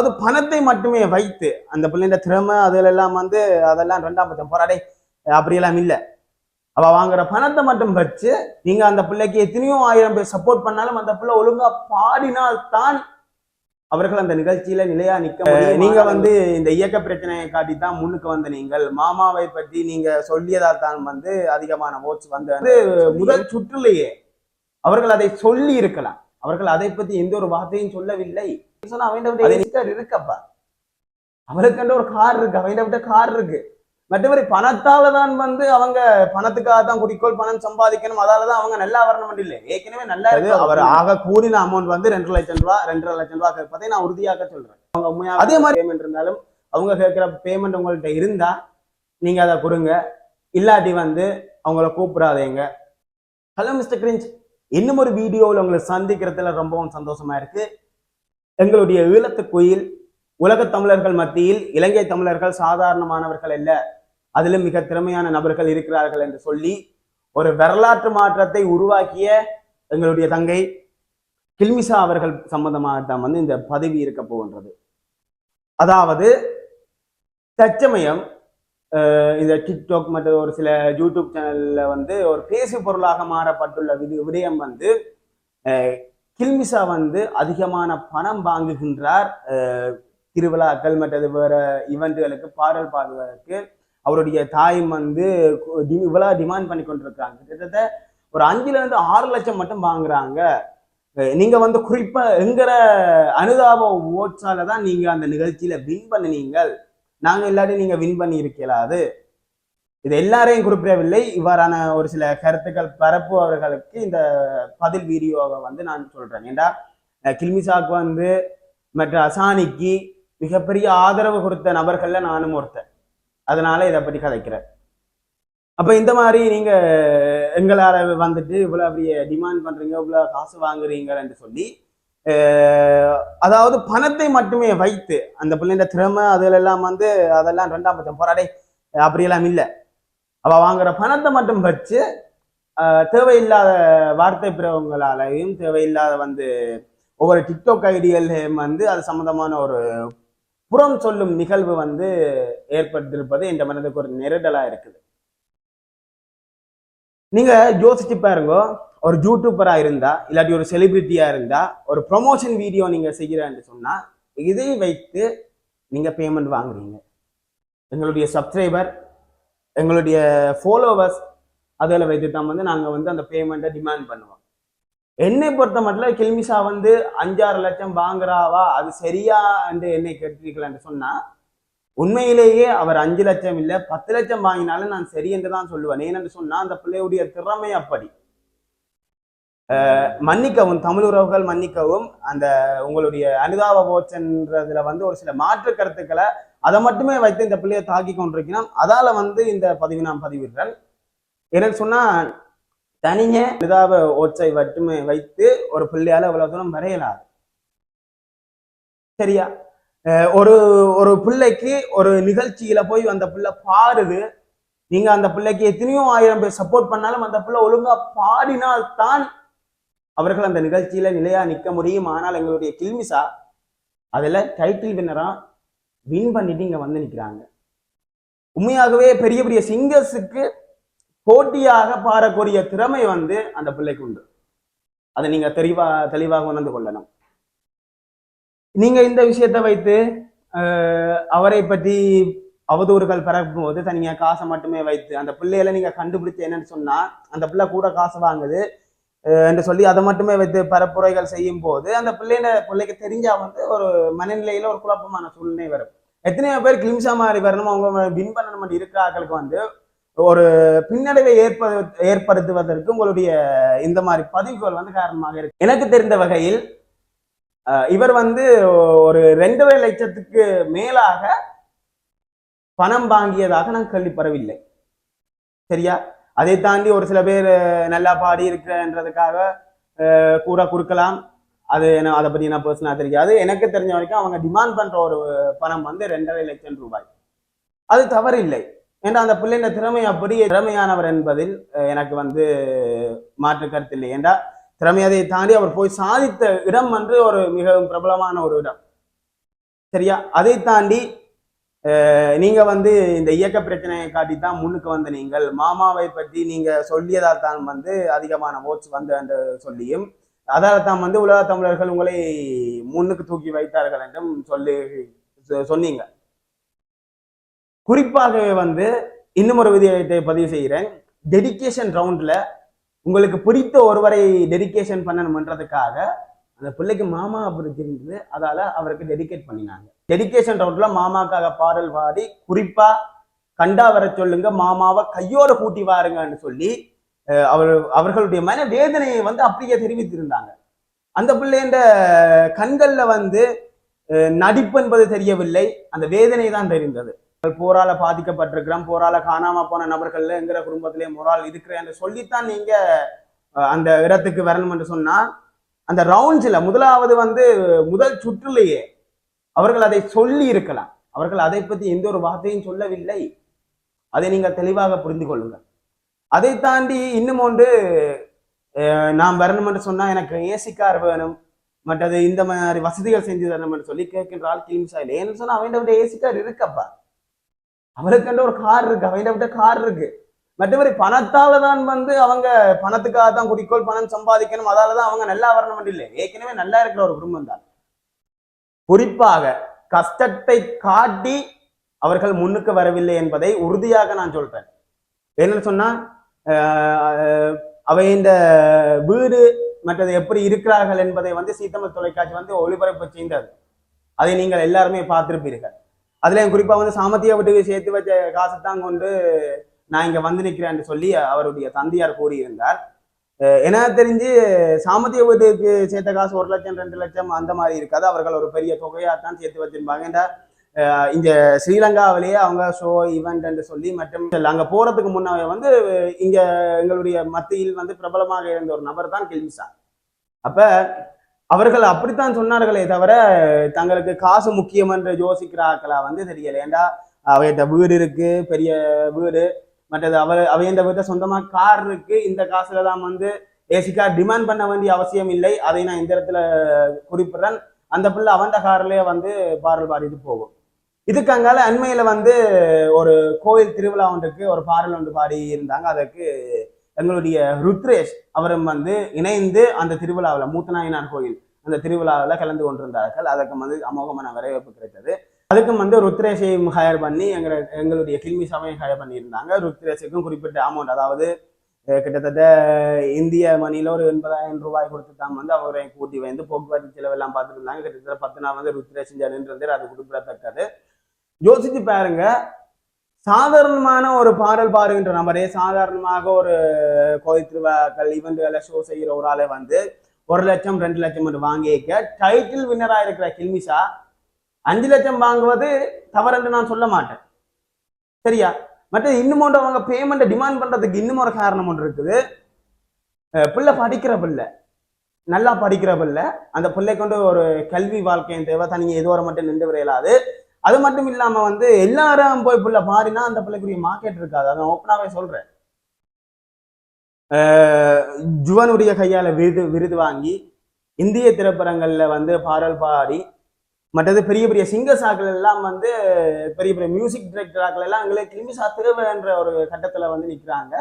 அது பணத்தை மட்டுமே வைத்து அந்த பிள்ளைங்க திறமை அதுல எல்லாம் வந்து அதெல்லாம் ரெண்டாம் பட்சம். போராடே அப்படியெல்லாம் இல்ல. அவ வாங்குற பணத்தை மட்டும் வச்சு நீங்க அந்த பிள்ளைக்கு எத்தனையோ ஆயிரம் பேர் சப்போர்ட் பண்ணாலும் அந்த பிள்ளை ஒழுங்கா பாடினால் தான் அவர்கள் அந்த நிகழ்ச்சியில நிலையா நிக்க முடியும். நீங்க வந்து இந்த இயக்க பிரச்சனையை காட்டி தான் முன்னுக்கு வந்த நீங்கள். மாமாவை பற்றி நீங்க சொல்லியதால் தான் வந்து அதிகமான ஓட்ஸ் வந்து முதல் சுற்றுலையே அவர்கள் அதை சொல்லி இருக்கலாம். அவர்கள் அதை பத்தி எந்த ஒரு வார்த்தையும் சொல்லவில்லை. சொன்னா அவன் இருக்கப்பா அவருக்குன்ற ஒரு கார் இருக்கு அவன் விட்ட கார் இருக்கு. மற்றபடி பணத்தால தான் வந்து அவங்க பணத்துக்காக தான் குறிக்கோள் பணம் சம்பாதிக்கணும் அதால தான் அவங்க நல்லா வரணும் இல்லை. ஏற்கனவே நல்லா இருக்கு? அவர் ஆக கூறின அமௌண்ட் வந்து ரெண்டு லட்சம் ரூபா ரெண்டரை லட்சம் ரூபா கேட்பதை நான் உறுதியாக சொல்றேன். அவங்க உண்மையா அதே மாதிரி பேமெண்ட் இருந்தாலும் அவங்க கேட்கிற பேமெண்ட் உங்கள்ட்ட இருந்தா நீங்க அதை கொடுங்க. இல்லாட்டி வந்து அவங்கள கூப்பிடாதீங்க. ஹலோ மிஸ்டர் கிரிஞ்ச் இன்னும் ஒரு வீடியோவில் உங்களை சந்திக்கிறதுல ரொம்பவும் சந்தோஷமா இருக்கு. எங்களுடைய ஈழத்து கோயில் உலக தமிழர்கள் மத்தியில் இலங்கை தமிழர்கள் சாதாரணமானவர்கள் அல்ல. அதிலும் மிக திறமையான நபர்கள் இருக்கிறார்கள் என்று சொல்லி ஒரு வரலாற்று மாற்றத்தை உருவாக்கிய எங்களுடைய தங்கை கில்மிசா அவர்கள் சம்பந்தமாகத்தான் வந்து இந்த பதவி இருக்க போகின்றது. அதாவது தச்சமயம் இந்த டிக்டாக் மற்றும் ஒரு சில யூடியூப் சேனல்ல வந்து ஒரு பேசு பொருளாக மாறப்பட்டுள்ள விதி விடயம் வந்து கில்மிசா வந்து அதிகமான பணம் வாங்குகின்றார் திருவிழாக்கள் மற்றது வேற இவெண்ட்டுகளுக்கு பாடல் பாடுவதற்கு அவருடைய தாயும் வந்து இவ்வளோ இவ்வளவு டிமாண்ட் பண்ணி கொண்டிருக்காங்க கிட்டத்தட்ட ஒரு அஞ்சுல இருந்து ஆறு லட்சம் மட்டும் வாங்குறாங்க. நீங்க வந்து குறிப்பா எங்கிற அனுதாப ஓட்ஸால தான் நீங்க அந்த நிகழ்ச்சியில வின் பண்ணுனீங்கள். நாங்க இல்லாட்டி நீங்க வின் பண்ணி இருக்கலாது இது எல்லாரையும் குறிப்பிடவில்லை. இவ்வாறான ஒரு சில கருத்துக்கள் பரப்புபவர்களுக்கு இந்த பதில் வீடியோவை வந்து நான் சொல்றேன். ஏண்டா? கில்மிசாக்கு வந்து மற்ற அசானிக்கு மிகப்பெரிய ஆதரவு கொடுத்த நபர்கள்ல நானும் ஒருத்தன். அதனால இதை பற்றி கதைக்கிறேன். அப்ப இந்த மாதிரி நீங்க எங்களால வந்துட்டு இவ்வளவு அப்படியே டிமாண்ட் பண்றீங்க இவ்வளவு காசு வாங்குறீங்கன்னு சொல்லி அதாவது பணத்தை மட்டுமே வைத்து அந்த பிள்ளைங்க திறமை அதுல எல்லாம் வந்து அதெல்லாம் ரெண்டாம் பட்சம். போராடே அப்படியெல்லாம் இல்லை. அவ வாங்குற பணத்தை மட்டும் வச்சு தேவையில்லாத வார்த்தை பிறவங்களாலையும் தேவையில்லாத வந்து ஒவ்வொரு டிக்டாக் ஐடியல்லையும் வந்து அது சம்பந்தமான ஒரு புறம் சொல்லும் நிகழ்வு வந்து ஏற்பட்டிருப்பது என் மனதுக்கு ஒரு நெருடலா இருக்குது. நீங்க யோசிச்சு பாருங்க ஒரு யூடியூபரா இருந்தா இல்லாட்டி ஒரு செலிபிரிட்டியா இருந்தா ஒரு ப்ரொமோஷன் வீடியோ நீங்க செய்கிறேன்னு சொன்னா இதை வைத்து நீங்க பேமெண்ட் வாங்குறீங்க. எங்களுடைய சப்ஸ்கிரைபர் எங்களுடைய ஃபாலோவர்ஸ் அதில் வைத்து தான் வந்து நாங்கள் வந்து அந்த பேமெண்ட்டை டிமாண்ட் பண்ணுவோம். என்னை பொறுத்த மட்டும் கில்மிஷா வந்து அஞ்சாறு லட்சம் வாங்குறாவா? அது சரியா என்று என்னை கேட்டீர்கள்னு சொன்னா உண்மையிலேயே அவர் அஞ்சு லட்சம் இல்லை பத்து லட்சம் வாங்கினாலும் நான் சரி என்று தான் சொல்லுவேன். ஏனென்று சொன்னால் அந்த பிள்ளையுடைய திறமை அப்படி. மன்னிக்கவும் தமிழ் உறவுகள் மன்னிக்கவும் அந்த உங்களுடைய அனுதாப போச்சன்றதுல வந்து ஒரு சில மாற்று கருத்துக்களை அதை மட்டுமே வைத்து இந்த பிள்ளையை தாக்கி கொண்டிருக்கிறோம் அதால வந்து இந்த பதிவு நான் பதிவிடுறேன் எனக்கு சொன்னா தனிய நிதாப ஓச்சை மட்டுமே வைத்து ஒரு பிள்ளையால இவ்வளவு தூரம் வரையலாது. சரியா? அஹ் ஒரு ஒரு பிள்ளைக்கு ஒரு நிகழ்ச்சியில போய் அந்த பிள்ளை பாடுது. நீங்க அந்த பிள்ளைக்கு எத்தனையோ ஆயிரம் பேர் சப்போர்ட் பண்ணாலும் அந்த பிள்ளை ஒழுங்கா பாடினால் தான் அவர்கள் அந்த நிகழ்ச்சியில நிலையா நிக்க முடியும். ஆனால் எங்களுடைய கில்மிசா அதுல டைட்டில் வின்னரா வின் பண்ணிட்டு இங்க வந்து நிக்கிறாங்க. உண்மையாகவே பெரிய பெரிய சிங்கர்ஸுக்கு போட்டியாக பாடக்கூடிய திறமை வந்து அந்த பிள்ளைக்கு உண்டு. அதை நீங்க தெளிவா தெளிவாக உணர்ந்து கொள்ளணும். நீங்க இந்த விஷயத்தை வைத்து அவரை பற்றி அவதூறுகள் பரப்பும் போது தனியாக காசை மட்டுமே வைத்து அந்த பிள்ளையில நீங்க கண்டுபிடிச்சு என்னன்னு சொன்னா அந்த பிள்ளை கூட காசு வாங்குது என்று சொல்லி அதை மட்டுமே வைத்து பரப்புரைகள் செய்யும் போது அந்த பிள்ளையில பிள்ளைக்கு தெரிஞ்சா வந்து ஒரு மனநிலையில ஒரு குழப்பமான சூழ்நிலை வரும். எத்தனையோ பேர் கிளிம்சா மாதிரி வரணும் அவங்க வின் பண்ணணும் இருக்கிற ஆக்களுக்கு வந்து ஒரு பின்னடைவை ஏற்ப ஏற்படுத்துவதற்கு உங்களுடைய இந்த மாதிரி பதிவுகள் வந்து காரணமாக இருக்கு. எனக்கு தெரிந்த வகையில் இவர் வந்து ஒரு ரெண்டரை லட்சத்துக்கு மேலாக பணம் வாங்கியதாக நான் கேள்விப்படவில்லை. சரியா? அதை தாண்டி ஒரு சில பேர் நல்லா பாடி இருக்கிறன்றதுக்காக அஹ், கூட கொடுக்கலாம் அது என்ன அதை பத்தி என்ன பர்சனலா தெரியாது. எனக்கு தெரிஞ்ச வரைக்கும் அவங்க டிமாண்ட் பண்ற ஒரு பணம் வந்து ரெண்டரை லட்சம் ரூபாய். அது தவறு இல்லை ஏன்னா அந்த பிள்ளைங்க திறமை அப்படி திறமையானவர் என்பதில் எனக்கு வந்து மாற்று கருத்து இல்லை. ஏண்டா திறமையதை தாண்டி அவர் போய் சாதித்த இடம் வந்து ஒரு மிகவும் பிரபலமான ஒரு இடம். சரியா? அதை தாண்டி நீங்கள் நீங்க வந்து இந்த இயக்க பிரச்சனையை காட்டி தான் முன்னுக்கு வந்த நீங்கள். மாமாவை பற்றி நீங்க சொல்லியதால் தான் வந்து அதிகமான ஓட்ஸ் வந்து என்று சொல்லியும் அதால் தான் வந்து உலக தமிழர்கள் உங்களை முன்னுக்கு தூக்கி வைத்தார்கள் என்றும் சொல்லி சொ- சொன்னீங்க. குறிப்பாகவே வந்து இன்னும் ஒரு விதியத்தை பதிவு செய்கிறேன். டெடிகேஷன் ரவுண்ட்ல உங்களுக்கு பிடித்த ஒருவரை டெடிகேஷன் பண்ணணும்ன்றதுக்காக அந்த பிள்ளைக்கு மாமா அப்படி அதால் அதால அவருக்கு டெடிகேட் பண்ணினாங்க. டெடிகேஷன் ரவுண்ட்ல மாமாக்காக பாடல் பாடி குறிப்பா கண்டா வர சொல்லுங்க மாமாவை கையோட கூட்டி வாருங்கன்னு சொல்லி அவர் அவர்களுடைய மன வேதனையை வந்து அப்படியே தெரிவித்திருந்தாங்க. அந்த பிள்ளைன்ற கண்கள்ல வந்து அஹ், நடிப்பு என்பது தெரியவில்லை. அந்த வேதனை தான் தெரிந்தது. போரால பாதிக்கப்பட்டிருக்கிறோம் போரால காணாம போன நபர்கள் எங்கிற குடும்பத்திலே மொரால் இருக்கிறேன் சொல்லித்தான் நீங்க அந்த இடத்துக்கு வரணும் என்று சொன்னா அந்த ரவுண்ட்ஸ்ல முதலாவது வந்து முதல் சுற்றுலேயே அவர்கள் அதை சொல்லி இருக்கலாம். அவர்கள் அதை பத்தி எந்த ஒரு வார்த்தையும் சொல்லவில்லை. அதை நீங்கள் தெளிவாக புரிந்து கொள்ளுங்கள். அதை தாண்டி இன்னும் ஒன்று நான் வரணும் என்று எனக்கு ஏசி கார் வேணும். மற்றது இந்த மாதிரி வசதிகள் செஞ்சு தரணும்னு சொல்லி கேட்கின்ற ஆள் கிளம்பி ஏன்னு சொன்னால் அவன் ஏசி கார் இருக்கப்பா. அவருக்குன்ற ஒரு கார் இருக்கு அவன் விட்ட கார் இருக்கு. மற்றபடி பணத்தால தான் வந்து அவங்க பணத்துக்காக தான் குறிக்கோள் பணம் சம்பாதிக்கணும். அதால தான் அவங்க நல்லா வரணும் இல்லை. ஏற்கனவே நல்லா இருக்கிற ஒரு குடும்பம் தான். குறிப்பாக கஷ்டத்தை காட்டி அவர்கள் முன்னுக்கு வரவில்லை என்பதை உறுதியாக நான் சொல்றேன். என்னன்னு சொன்னா அவை இந்த வீடு மற்றது எப்படி இருக்கிறார்கள் என்பதை வந்து சீத்தமிழ் தொலைக்காட்சி வந்து ஒளிபரப்பு செய்தது. அதை நீங்கள் எல்லாருமே பார்த்திருப்பீர்கள். அதுல குறிப்பா வந்து சாமத்திய வீட்டுக்கு சேர்த்து வச்ச காசை தான் கொண்டு நான் இங்க வந்து நிற்கிறேன்னு சொல்லி அவருடைய தந்தையார் கூறியிருந்தார். அஹ் எனக்கு தெரிஞ்சு சாமத்திய வீட்டுக்கு சேர்த்த காசு ஒரு லட்சம் ரெண்டு லட்சம் அந்த மாதிரி இருக்காது. அவர்கள் ஒரு பெரிய தொகையா தான் சேர்த்து வச்சிருப்பாங்க. இந்த இங்க ஸ்ரீலங்காவிலேயே அவங்க ஷோ ஈவெண்ட் சொல்லி மற்றும் அங்க போறதுக்கு முன்னாவே வந்து இங்க எங்களுடைய மத்தியில் வந்து பிரபலமாக இருந்த ஒரு நபர் தான் கில்மிசா. அப்ப அவர்கள் அப்படித்தான் சொன்னார்களே தவிர தங்களுக்கு காசு முக்கியம் என்று யோசிக்கிற ஆக்களா வந்து தெரியல. ஏண்டா அவையிட்ட வீடு இருக்கு பெரிய வீடு மற்றது அவர் அவையண்ட வீட்டை சொந்தமா கார் இருக்கு இந்த காசுல தான் வந்து ஏசி கார் டிமாண்ட் பண்ண வேண்டிய அவசியம் இல்லை அதை நான் இந்த இடத்துல குறிப்பிடுறேன். அந்த பிள்ளை அவண்ட கார்லயே வந்து பாரல் பாடிட்டு போகும். இதுக்கு அங்கால அண்மையில வந்து ஒரு கோயில் திருவிழா ஒன்றுக்கு ஒரு பாடல் ஒன்று பாடி இருந்தாங்க. அதற்கு எங்களுடைய ருத்ரேஷ் அவரும் வந்து இணைந்து அந்த திருவிழாவில் மூத்தநாயனார் கோயில் அந்த திருவிழாவில் கலந்து கொண்டிருந்தார்கள். அதற்கு வந்து அமோகமான வரவேற்பு கிடைத்தது. அதுக்கும் வந்து ருத்ரேஷையும் ஹயர் பண்ணி எங்களை எங்களுடைய கில்மி சபையும் ஹயர் பண்ணியிருந்தாங்க. ருத்ரேஷுக்கும் குறிப்பிட்ட அமௌண்ட் அதாவது கிட்டத்தட்ட இந்திய மணியில ஒரு எண்பதாயிரம் ரூபாய் கொடுத்து தான் வந்து அவரை கூட்டி வந்து போக்குவரத்து செலவெல்லாம் பார்த்துருந்தாங்க கிட்டத்தட்ட பத்து நாள் வந்து ருத்ரேஷன் நின்றது அது குறிப்பிடத்தக்கது. யோசிச்சு பாருங்க. சாதாரணமான ஒரு பாடல் பாடுகின்ற நபரே சாதாரணமாக ஒரு கோயில் திருவிழாக்கள் ஈவெண்ட்களை ஷோ செய்கிற ஒரு ஆளை வந்து ஒரு லட்சம் ரெண்டு லட்சம் என்று வாங்கிக்க டைட்டில் வின்னராக இருக்கிற கில்மிஷா அஞ்சு லட்சம் வாங்குவது தவறென்று நான் சொல்ல மாட்டேன். சரியா? மற்ற இன்னும் ஒன்று அவங்க பேமெண்ட்டை டிமாண்ட் பண்றதுக்கு இன்னும் ஒரு காரணம் ஒன்று இருக்குது. அஹ் பிள்ளை படிக்கிற பிள்ளை நல்லா படிக்கிற பிள்ளை அந்த பிள்ளை கொண்டு ஒரு கல்வி வாழ்க்கையின் தேவை தனியாக ஏதோ மட்டும் நின்று விரையலாது. அது மட்டும் இல்லாம வந்து எல்லாரும் போய் பிள்ளை பாடினா அந்த பிள்ளைக்குரிய மார்க்கெட் இருக்காது. அதை நான் ஓப்பனாவே சொல்றேன். ஜுவனுடைய கையால விருது விருது வாங்கி இந்திய திரைப்படங்கள்ல வந்து பாடல் பாடி மற்றது பெரிய பெரிய சிங்கர்ஸாக்கள் எல்லாம் வந்து பெரிய பெரிய மியூசிக் டிரெக்டராக்கள் எல்லாம் எங்களை கிளிமி தேவைன்ற ஒரு கட்டத்துல வந்து நிற்கிறாங்க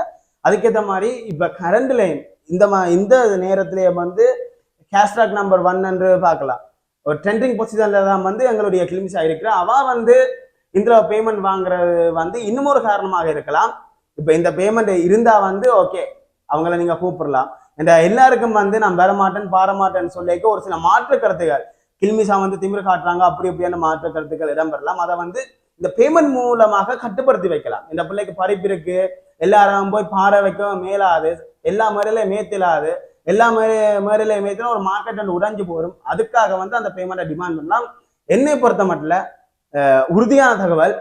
அதுக்கேற்ற மாதிரி இப்போ கரண்ட் லைன் இந்த மா இந்த நேரத்திலேயே வந்து கேஷ்டாக் நம்பர் ஒன் என்று பார்க்கலாம். ஒரு டெண்டரிங் பொசிஷனில் தான் வந்து எங்களுடைய கிளிமிஸ் இருக்கிற அவள் வந்து இதில் பேமெண்ட் வாங்குறது வந்து இன்னும் ஒரு காரணமாக இருக்கலாம். இப்போ இந்த பேமெண்ட் இருந்தால் வந்து ஓகே அவங்கள நீங்கள் கூப்பிடலாம். இந்த எல்லாருக்கும் வந்து நான் வர பாரமாட்டேன்னு பாட மாட்டேன்னு சொல்லிக்க ஒரு சில மாற்று கருத்துகள். கில்மிசா வந்து திமிர் காட்டுறாங்க அப்படி இப்படியான மாற்று கருத்துக்கள் இடம்பெறலாம். அதை வந்து இந்த பேமெண்ட் மூலமாக கட்டுப்படுத்தி வைக்கலாம். இந்த பிள்ளைக்கு படிப்பு இருக்கு எல்லாரும் போய் பாட வைக்க மேலாது எல்லா முறையில மேத்திலாது. எல்லா முறை ஒரு மார்க்கெட் வந்து உடைஞ்சு போகும் அதுக்காக வந்து அந்த பேமெண்ட்டை டிமாண்ட் பண்ணலாம். என்னை பொறுத்த மட்டும் அஹ், உறுதியான தகவல்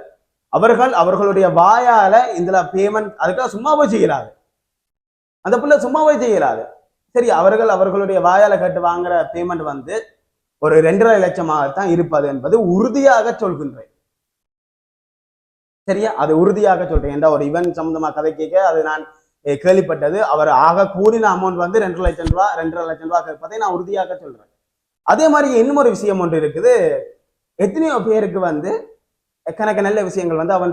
அவர்கள் அவர்களுடைய வாயால இதுல பேமெண்ட் அதுக்காக சும்மா போய் செய்யலாது அந்த பிள்ளை சும்மா போய் செய்யலாது சரி அவர்கள் அவர்களுடைய வாயால கட்டு வாங்குற பேமெண்ட் வந்து ஒரு ரெண்டரை லட்சமாகத்தான் இருப்பது என்பது உறுதியாக சொல்கின்றேன். சரியா? அது உறுதியாக சொல்றேன். என்ற ஒரு இவன் சம்பந்தமா கதை கேட்க அது நான் கேள்விப்பட்டது. அவர் ஆக கூறின அமௌண்ட் வந்து ரெண்டு லட்சம் ரூபா ரெண்டரை லட்சம் ரூபா கேட்பதை நான் உறுதியாக சொல்றேன். அதே மாதிரி இன்னும் ஒரு விஷயம் ஒன்று இருக்குது. எத்தனையோ பேருக்கு வந்து கணக்கு நல்ல விஷயங்கள் வந்து அவன்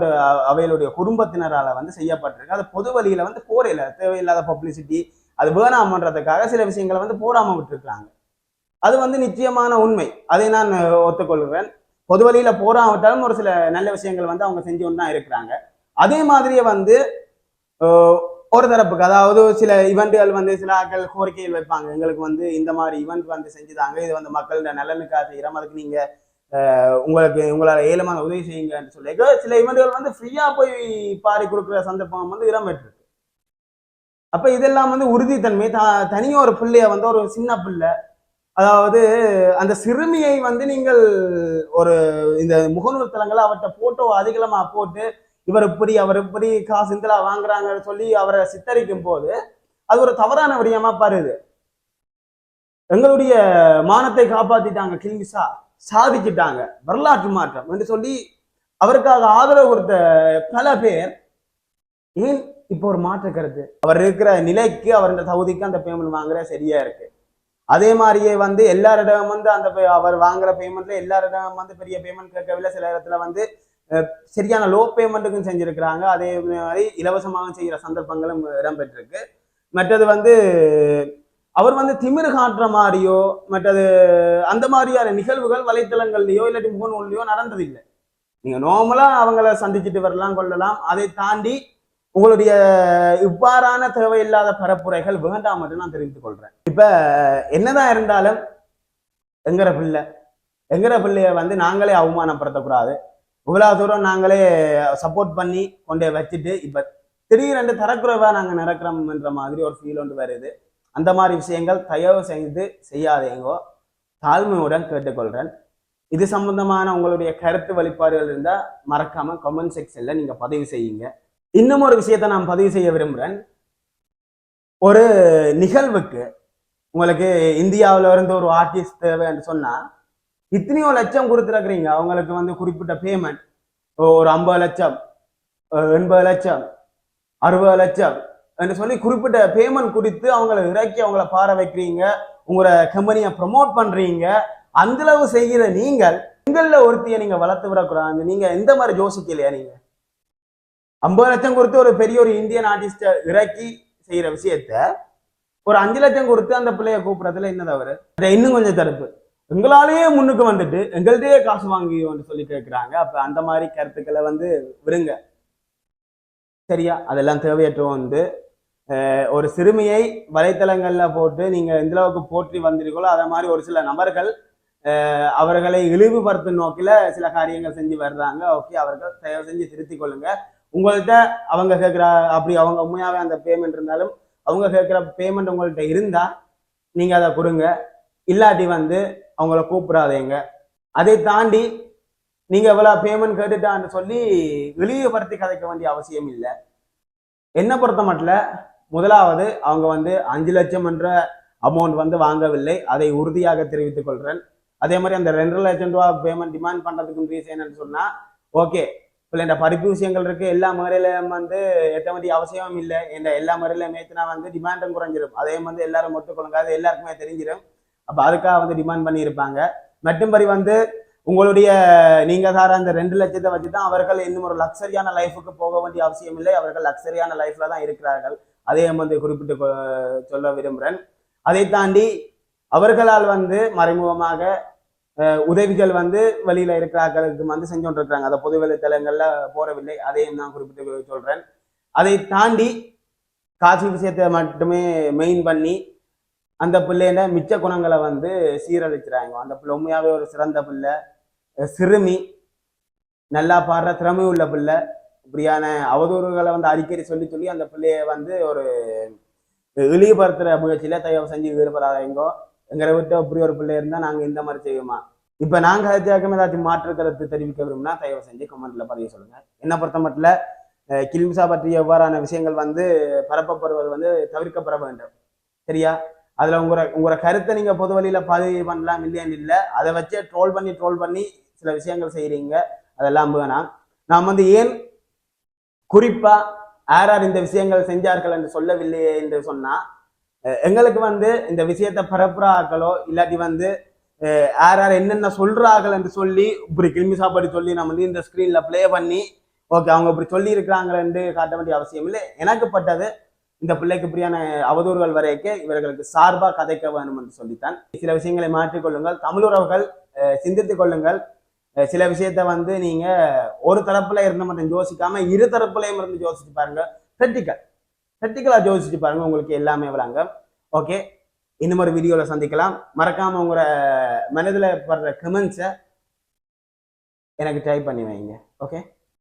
அவைகளுடைய குடும்பத்தினரால் வந்து செய்யப்பட்டிருக்கு. அது பொது வழியில வந்து போரையில தேவையில்லாத பப்ளிசிட்டி அது வேணாமன்றதுக்காக சில விஷயங்களை வந்து போடாம விட்டுருக்காங்க அது வந்து நிச்சயமான உண்மை. அதை நான் ஒத்துக்கொள்கிறேன். பொது வழியில போராவிட்டாலும் ஒரு சில நல்ல விஷயங்கள் வந்து அவங்க செஞ்சு தான் இருக்கிறாங்க. அதே மாதிரியே வந்து ஒரு தரப்புக்கு. அதாவது சில இவெண்ட்டுகள் வந்து சில ஆக்கள் கோரிக்கைகள் வைப்பாங்க. எங்களுக்கு வந்து இந்த மாதிரி இவெண்ட் வந்து செஞ்சுதாங்க. இது வந்து மக்களோட நலனுக்காக செய்கிறோம் அதுக்கு நீங்க உங்களுக்கு உங்களால் ஏழுமான உதவி செய்யுங்கன்னு சொல்லி. சில இவெண்ட்டுகள் வந்து ஃப்ரீயா போய் பாரி கொடுக்குற சந்தர்ப்பம் வந்து இடம்பெற்றிருக்கு. அப்போ இதெல்லாம் வந்து உறுதித்தன்மை. த தனியாக ஒரு பிள்ளைய வந்து ஒரு சின்ன பிள்ளை அதாவது அந்த சிறுமியை வந்து நீங்கள் ஒரு இந்த முகநூல் தலங்களை அவர்கிட்ட போட்டோ அதிகமாக போட்டு இவர் இப்படி அவர் இப்படி காசு இந்தலா வாங்குறாங்கன்னு சொல்லி அவரை சித்தரிக்கும் போது அது ஒரு தவறான விடயமா பாருது எங்களுடைய மானத்தை காப்பாத்திட்டாங்க கில்மிசா சாதிச்சிட்டாங்க வரலாற்று மாற்றம் என்று சொல்லி அவருக்காக ஆதரவு கொடுத்த பல பேர் ஏன் இப்போ ஒரு மாற்று கருத்து? அவர் இருக்கிற நிலைக்கு அவர் இந்த தகுதிக்கு அந்த பேமெண்ட் வாங்குற சரியா இருக்கு. அதே மாதிரியே வந்து எல்லாரிடம் வந்து அந்த அவர் வாங்குற பேமெண்ட்ல எல்லாரிடம் வந்து பெரிய பேமெண்ட் கேட்கவில்லை. சில இடத்துல வந்து சரியான லோ பேமெண்ட்டுக்கும் செஞ்சுருக்கிறாங்க. அதே மாதிரி இலவசமாக செய்கிற சந்தர்ப்பங்களும் இடம்பெற்றிருக்கு. மற்றது வந்து அவர் வந்து திமிரு காட்டுற மாதிரியோ மற்றது அந்த மாதிரியான நிகழ்வுகள் வலைத்தளங்கள்லையோ இல்லாட்டி முகநூல்லையோ நடந்ததில்லை. நீங்கள் நார்மலாக அவங்கள சந்திச்சுட்டு வரலாம் கொள்ளலாம். அதை தாண்டி உங்களுடைய இவ்வாறான தேவையில்லாத பரப்புரைகள் வேண்டாம் என்று நான் தெரிவித்துக் கொள்கிறேன் இப்போ என்னதான் இருந்தாலும் எங்கிற பிள்ளை எங்கிற பிள்ளைய வந்து நாங்களே அவமானப்படுத்தக்கூடாது. இவ்வளவு தூரம் நாங்களே சப்போர்ட் பண்ணி கொண்டே வச்சுட்டு இப்ப திடீரென்று தரக்குறைவா நாங்க நிறக்கிறோம்ன்ற மாதிரி ஒரு ஃபீல் ஒன்று வருது. அந்த மாதிரி விஷயங்கள் தயவு செய்து செய்யாதீங்கோ. தாழ்மையுடன் கேட்டுக்கொள்கிறேன் இது சம்பந்தமான உங்களுடைய கருத்து வழிபாடுகள் இருந்தால் மறக்காம கமெண்ட் செக்ஷன்ல நீங்க பதிவு செய்யுங்க. இன்னும் ஒரு விஷயத்தை நான் பதிவு செய்ய விரும்புகிறேன் ஒரு நிகழ்வுக்கு உங்களுக்கு இந்தியாவில் இருந்து ஒரு ஆர்டிஸ்ட் தேவைன்னு சொன்னா இத்தனையோ லட்சம் கொடுத்துருக்குறீங்க. அவங்களுக்கு வந்து குறிப்பிட்ட பேமெண்ட் ஒரு ஐம்பது லட்சம் எண்பது லட்சம் அறுபது லட்சம் என்று சொல்லி குறிப்பிட்ட பேமெண்ட் கொடுத்து அவங்கள இறக்கி அவங்கள பார வைக்கிறீங்க. உங்களோட கம்பெனியை ப்ரமோட் பண்றீங்க. அந்த அளவு செய்கிற நீங்கள் உங்கள ஒருத்தியை நீங்க வளர்த்து விடக்கூடாது. நீங்க எந்த மாதிரி யோசிக்கலையா நீங்க? ஐம்பது லட்சம் கொடுத்து ஒரு பெரிய ஒரு இந்தியன் ஆர்டிஸ்ட இறக்கி செய்யற விஷயத்த ஒரு அஞ்சு லட்சம் கொடுத்து அந்த பிள்ளைய கூப்பிடுறதுல என்ன தவறு இன்னும் கொஞ்சம் தடுப்பு. எங்களாலேயே முன்னுக்கு வந்துட்டு எங்கள்கிட்டயே காசு வாங்கி வந்து சொல்லி கேட்குறாங்க அப்ப அந்த மாதிரி கருத்துக்களை வந்து விருங்க சரியா? அதெல்லாம் தேவையற்ற வந்து ஒரு சிறுமியை வலைத்தளங்கள்ல போட்டு நீங்க எந்த அளவுக்கு போற்றி வந்தீர்களோ அதே மாதிரி ஒரு சில நபர்கள் அவர்களை இழிவுபடுத்தும் நோக்கில சில காரியங்கள் செஞ்சு வர்றாங்க. ஓகே அவர்கள் தயவு செஞ்சு திருத்திக் கொள்ளுங்க. உங்கள்கிட்ட அவங்க கேட்குற அப்படி அவங்க உண்மையாவே அந்த பேமெண்ட் இருந்தாலும் அவங்க கேட்குற பேமெண்ட் உங்கள்கிட்ட இருந்தா நீங்க அதை கொடுங்க. இல்லாட்டி வந்து அவங்கள கூப்பிடாதீங்க. அதை தாண்டி நீங்கள் எவ்வளோ பேமெண்ட் கேட்டுட்டான்னு சொல்லி வெளியப்படுத்தி கதைக்க வேண்டிய அவசியம் இல்லை. என்ன பொறுத்த மட்டும் முதலாவது அவங்க வந்து அஞ்சு லட்சம் என்ற அமௌண்ட் வந்து வாங்கவில்லை. அதை உறுதியாக தெரிவித்துக் கொள்கிறேன் அதே மாதிரி அந்த ரெண்டு லட்சம் ரூபா பேமெண்ட் டிமாண்ட் பண்ணுறதுக்கு ரீசன் என்னன்னு சொன்னால் ஓகே இப்போ இந்த படிப்பு விஷயங்கள் இருக்குது எல்லா முறையிலும் வந்து எத்த வேண்டிய அவசியம் இல்லை. இந்த எல்லா முறையிலும் மேய்த்தினா வந்து டிமாண்டும் குறைஞ்சிடும் அதே வந்து எல்லாரும் ஒத்துக்கொள்ளுங்க. அது எல்லாருக்குமே தெரிஞ்சிடும் அப்போ அதுக்காக வந்து டிமாண்ட் பண்ணியிருப்பாங்க. மற்றும்படி வந்து உங்களுடைய நீங்க சார அந்த ரெண்டு லட்சத்தை வச்சு தான் அவர்கள் இன்னும் ஒரு லக்ஸரியான லைஃபுக்கு போக வேண்டிய அவசியம் இல்லை. அவர்கள் லக்ஸரியான லைஃப்ல தான் இருக்கிறார்கள். அதையும் வந்து குறிப்பிட்டு சொல்ல விரும்புகிறேன் அதை தாண்டி அவர்களால் வந்து மறைமுகமாக உதவிகள் வந்து வெளியில இருக்கிறார்களுக்கு வந்து செஞ்சு கொண்டிருக்கிறாங்க. அதை பொது வலைத்தளங்கள்ல போறவில்லை அதையும் நான் குறிப்பிட்டு சொல்றேன். அதை தாண்டி காசு விஷயத்தை மட்டுமே மெயின் பண்ணி அந்த பிள்ளையில மிச்ச குணங்களை வந்து சீரழிக்கிறாங்க அந்த பிள்ளை உண்மையாகவே ஒரு சிறந்த பிள்ளை. சிறுமி. நல்லா பாடுற திறமை உள்ள பிள்ளை. இப்படியான அவதூறுகளை வந்து அடிக்கடி சொல்லி சொல்லி அந்த பிள்ளைய வந்து ஒரு இழிவுபடுத்துகிற முயற்சியில தயவு செஞ்சு ஈடுபடாதீங்கோ எங்களை விட்டு அப்படி ஒரு பிள்ளை இருந்தா நாங்க இந்த மாதிரி செய்வோமா? இப்ப நாங்க ஏதாச்சும் ஏதாச்சும் மாற்று கருத்து தெரிவிக்க விரும்பினா தயவு செஞ்சு கமெண்ட்ல பதிவு சொல்லுங்க. என்ன பொறுத்த மட்டும் கில்மிசா பற்றிய எவ்வாறான விஷயங்கள் வந்து பரப்பப்படுவது வந்து தவிர்க்கப்பட வேண்டும். சரியா? அதுல உங்களை உங்களோட கருத்தை நீங்க பொது வழியில பதிவு பண்ணலாம் இல்லையான்னு இல்லை. அதை வச்சே ட்ரோல் பண்ணி ட்ரோல் பண்ணி சில விஷயங்கள் செய்கிறீங்க அதெல்லாம் வேணாம். நாம் வந்து ஏன் குறிப்பா யார் யார் இந்த விஷயங்கள் செஞ்சார்கள் என்று சொல்லவில்லையே என்று சொன்னால் எங்களுக்கு வந்து இந்த விஷயத்தை பரப்புறாக்களோ இல்லாட்டி வந்து யார் யார் என்னென்ன சொல்கிறார்கள் என்று சொல்லி இப்படி கிருமி சாப்பாடு சொல்லி நம்ம வந்து இந்த ஸ்க்ரீனில் ப்ளே பண்ணி ஓகே அவங்க இப்படி சொல்லி காட்ட வேண்டிய அவசியம் இல்லை. எனக்கு பட்டது இந்த பிள்ளைக்கு இப்படியான அவதூறுகள் வரைக்க இவர்களுக்கு சார்பாக கதைக்க வேணும் என்று சொல்லித்தான். சில விஷயங்களை மாற்றிக்கொள்ளுங்கள். தமிழுறவுகள் சிந்தித்து சிந்தித்துக் கொள்ளுங்கள். சில விஷயத்த வந்து நீங்க ஒரு தரப்புல இருந்து மட்டும் யோசிக்காம இரு தரப்புலையும் இருந்து யோசிச்சு பாருங்க. கிரிட்டிக்கல் கிரிட்டிக்கலா யோசிச்சு பாருங்க. உங்களுக்கு எல்லாமே வராங்க ஓகே இன்னும் ஒரு வீடியோல சந்திக்கலாம். மறக்காம உங்களோட மனதுல படுற கமெண்ட்ஸை எனக்கு டைப் பண்ணி வைங்க. ஓகே